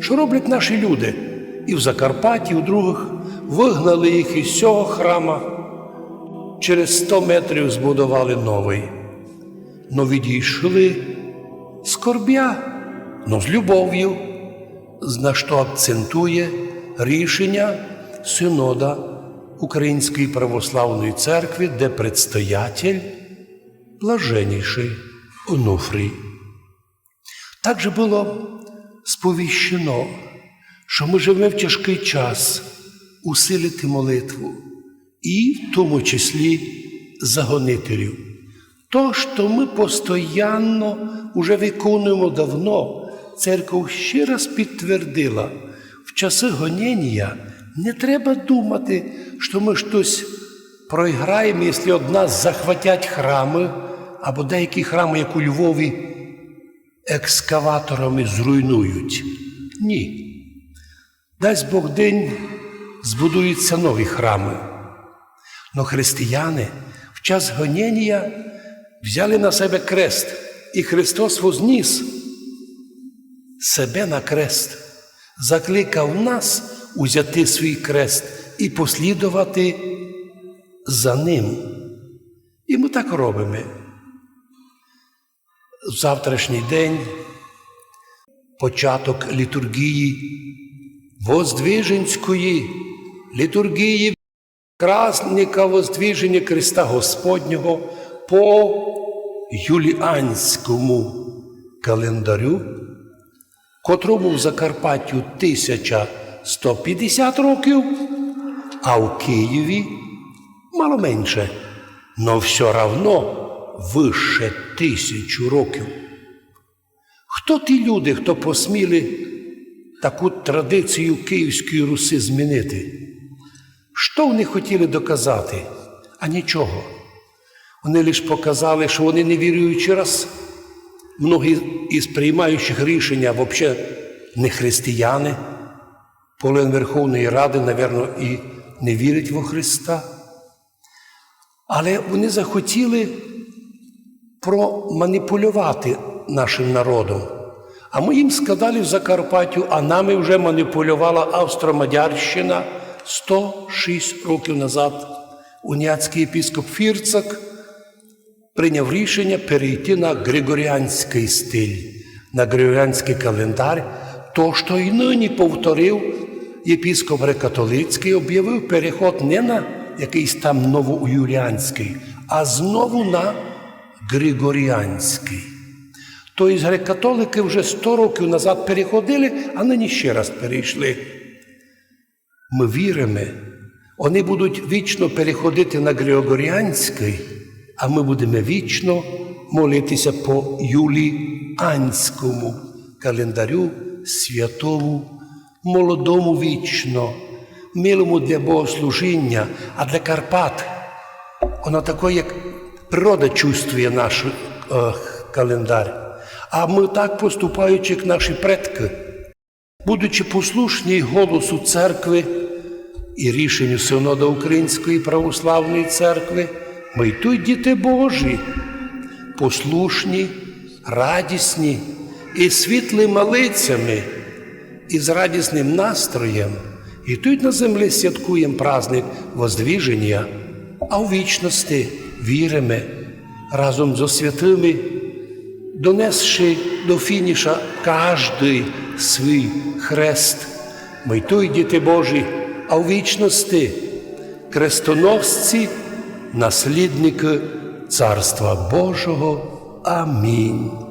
Що роблять наші люди? І в Закарпатті, і у других вигнали їх із цього храма. Через 100 метрів збудували новий. Но відійшли скорбя, но з любов'ю, на що акцентує рішення синода Української православної церкви, де предстоятель блаженніший Онуфрій. Так же було сповіщено, що ми живемо в тяжкий час усилити молитву, і в тому числі за гонителів. То, що ми постійно уже виконуємо давно, церква ще раз підтвердила, в часи гоніння не треба думати, що ми щось проіграємо, якщо од нас захватять храми, або деякі храми, як у Львові, екскаваторами зруйнують. Ні. Дасть Бог день збудуються нові храми. Но християни в час гоніння взяли на себе крест, і Христос возніс себе на крест, закликав нас узяти свій крест і послідувати за ним. І ми так робимо. Завтрашній день початок літургії Воздвиженської літургії красника Воздвиження Христа Господнього по юліанському календарю, котрому в Закарпаттю 1150 років, а в Києві мало менше, но все равно вище тисячу років. Хто ті люди, хто посміли таку традицію Київської Руси змінити? Що вони хотіли доказати? А нічого. Вони лише показали, що вони не віруючи раз. Многі із приймаючих рішення взагалі не християни. Половина Верховної Ради, напевно, і не вірить во Христа. Але вони захотіли проманіпулювати нашим народом. А ми їм сказали в Закарпаттю, а нами вже маніпулювала Австро-Мадярщина 106 років назад. Уніатський епіскоп Фірцак прийняв рішення перейти на григоріанський стиль, на григоріанський календар, то, що і нині повторив єпіскоп Грекатолицький, об'явив переход не на якийсь там новоюліанський, а знову на Григоріанський. Тобто греко-католики вже 100 років назад переходили, а нині ще раз перейшли. Ми віримо, вони будуть вічно переходити на Григоріанський, а ми будемо вічно молитися по юліанському календарю святому, молодому вічно, милому для богослужіння, а для Карпат. Воно таке, як природа чувствує наш е, календар. А ми так поступаючи, як наші предки, будучи послушні голосу церкви і рішенню Синода Української православної церкви, ми й тут діти Божі, послушні, радісні і світлими лицями, і з радісним настроєм. І тут на землі святкуємо праздник Воздвіження, а в вічності віримо разом зо святими донесши до фініша кожний свій хрест. Ми той діти Божі, а в вічності крестоносці, наслідники Царства Божого. Амінь.